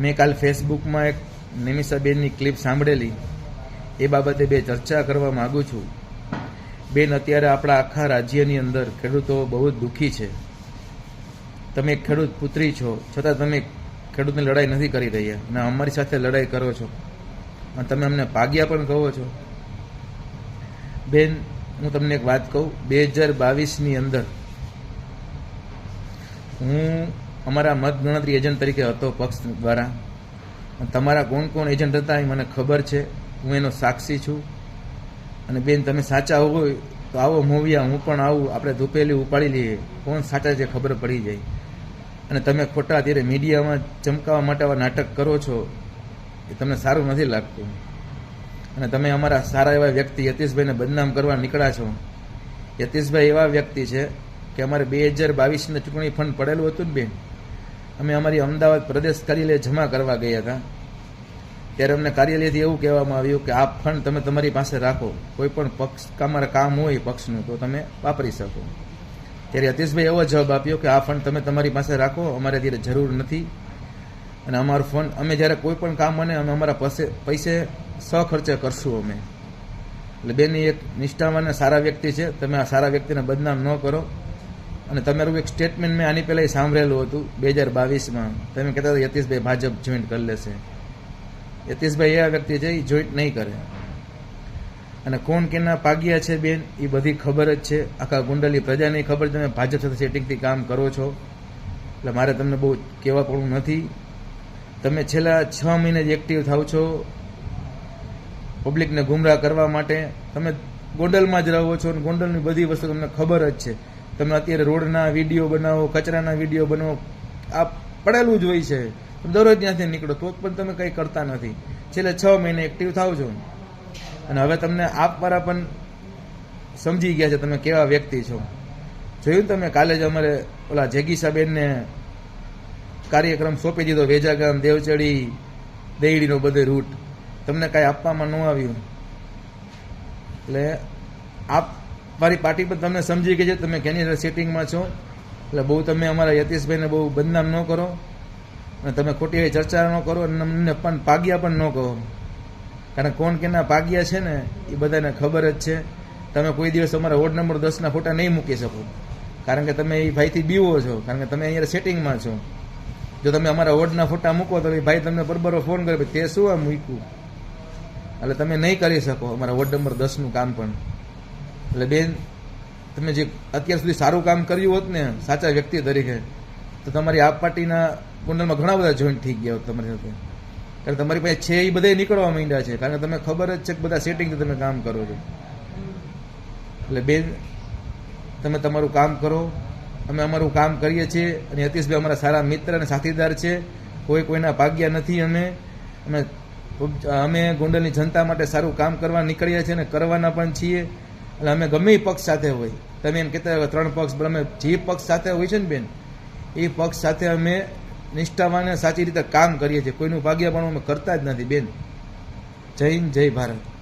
મેં કાલ ફેસબુકમાં એક નિમિષાબેનની ક્લિપ સાંભળેલી. એ બાબતે બે ચર્ચા કરવા માગું છું. બેન, અત્યારે આપણા આખા રાજ્યની અંદર ખેડૂતો બહુ જ દુઃખી છે. તમે ખેડૂત પુત્રી છો, છતાં તમે ખેડૂતની લડાઈ નથી કરી રહ્યા. અને અમારી સાથે લડાઈ કરો છો. અને તમે અમને ભાગ્યા પણ કહો છો. બેન, હું તમને એક વાત કહું. બે હજાર બાવીસની અંદર હું અમારા મતગણતરી એજન્ટ તરીકે હતો પક્ષ દ્વારા. તમારા કોણ કોણ એજન્ટ હતા એ મને ખબર છે. હું એનો સાક્ષી છું. અને બેન, તમે સાચા હોય તો આવો મોવિયા હું પણ આવું. આપણે ધૂપેલી ઉપાડી લઈએ. કોણ સાચા છે ખબર પડી જાય. અને તમે ખોટા અત્યારે મીડિયામાં ચમકાવવા માટે આવા નાટક કરો છો, એ તમને સારું નથી લાગતું. અને તમે અમારા સારા એવા વ્યક્તિ યતીશભાઈને બદનામ કરવા નીકળ્યા છો. યતીશભાઈ એવા વ્યક્તિ છે કે અમારે બે હજાર બાવીસની ચૂંટણી ફંડ પડેલું હતું ને બેન? અમે અમારી અમદાવાદ પ્રદેશ કાર્યાલય જમા કરવા ગયા હતા. ત્યારે અમને કાર્યાલયથી એવું કહેવામાં આવ્યું કે આ ફંડ તમે તમારી પાસે રાખો. કોઈ પણ પક્ષ, અમારા કામ હોય પક્ષનું, તો તમે વાપરી શકો. ત્યારે અતીશભાઈ એવો જવાબ આપ્યો કે આ ફંડ તમે તમારી પાસે રાખો, અમારે અત્યારે જરૂર નથી. અને અમારો ફંડ, અમે જ્યારે કોઈ પણ કામ બને, અમે અમારા પાસે પૈસે સખર્ચે કરશું અમે. એટલે બેની એક નિષ્ઠાવાન સારા વ્યક્તિ છે. તમે આ સારા વ્યક્તિને બદનામ ન કરો. અને તમારું એક સ્ટેટમેન્ટ મેં આની પહેલાં સાંભળેલું હતું બે હજાર બાવીસમાં તમે કહેતા હતા, યતીશભાઈ ભાજપ જોઈન્ટ કરી લેશે. યતીશભાઈ એવા વ્યક્તિ છે, એ જોઈન્ટ નહીં કરે. અને કોણ કેના પાગ્યા છે બેન, એ બધી ખબર જ છે. આખા ગુંડલી પ્રજાને ખબર તમે ભાજપ સાથે સેટિંગથી કામ કરો છો. એટલે મારે તમને બહુ કહેવા પડવું નથી. તમે છેલ્લા છ મહિને જ એક્ટિવ થાવ છો પબ્લિકને ગુમરાહ કરવા માટે. તમે ગોંડલમાં જ રહો છો અને ગોંડલની બધી વસ્તુ તમને ખબર જ છે. તમે અત્યારે રોડના વીડિયો બનાવો, કચરાના વીડિયો બનાવો, આ પડેલું જ હોય છે. દરરોજ ત્યાંથી નીકળો, તો પણ તમે કંઈ કરતા નથી. છેલ્લે છ મહિને એક્ટિવ થાવ છો. અને હવે તમને આપવાળા પણ સમજી ગયા છે તમે કેવા વ્યક્તિ છો. જોયું તમે, કાલે જ અમારે ઓલા જેગીસાબેનને કાર્યક્રમ સોંપી દીધો, વેજાગામ, દેવચડી દેડીનો બધે રૂટ. તમને કાંઈ આપવામાં ન આવ્યું. એટલે આપ મારી પાર્ટી પણ તમને સમજી ગઈ છે, તમે કેની સેટિંગમાં છો. એટલે બહુ તમે અમારા યતીશભાઈને બહુ બદનામ ન કરો. અને તમે ખોટી ચર્ચા ન કરો અને અમને પણ પાગ્યા પણ ન કહો. કારણ કોણ કેના પાગ્યા છે ને, એ બધાને ખબર જ છે. તમે કોઈ દિવસ અમારા વોર્ડ નંબર દસના ફોટા નહીં મૂકી શકો. કારણ કે તમે એ ભાઈથી બીવો છો. કારણ કે તમે અહીંયા સેટિંગમાં છો. જો તમે અમારા વોર્ડના ફોટા મૂકો તો એ ભાઈ તમને બરોબર ફોન કરે તે શું આ મૂક્યું? એટલે તમે નહીં કરી શકો અમારા વોર્ડ નંબર દસનું કામ પણ. એટલે બેન, તમે જે અત્યાર સુધી સારું કામ કર્યું હોત ને, સાચા વ્યક્તિ તરીકે, તો તમારી આપ પાર્ટીના કુંડલમાં ઘણા બધા જોઈન્ટ થઈ ગયા હોત તમારી સાથે. કારણ કે તમારી પાસે છે એ બધા નીકળવા માંડ્યા છે. કારણ કે તમે ખબર જ છે કે બધા સેટિંગથી તમે કામ કરો છો. એટલે બેન, તમે તમારું કામ કરો. અમે અમારું કામ કરીએ છીએ અને યતીશભાઈ અમારા સારા મિત્ર અને સાથીદાર છે. કોઈ કોઈના ભાગ્યા નથી અમે. અમે અમે ગોંડલની જનતા માટે સારું કામ કરવા નીકળ્યા છીએ અને કરવાના પણ છીએ. એટલે અમે ગમે એ પક્ષ સાથે હોય. તમે એમ કહેતા હોય ત્રણ પક્ષ, પણ અમે જે પક્ષ સાથે હોય છે ને બેન, એ પક્ષ સાથે અમે નિષ્ઠાવાને સાચી રીતે કામ કરીએ છીએ. કોઈનું ભાગ્ય પણ અમે કરતા જ નથી બેન. જય હિન્દ, જય ભારત.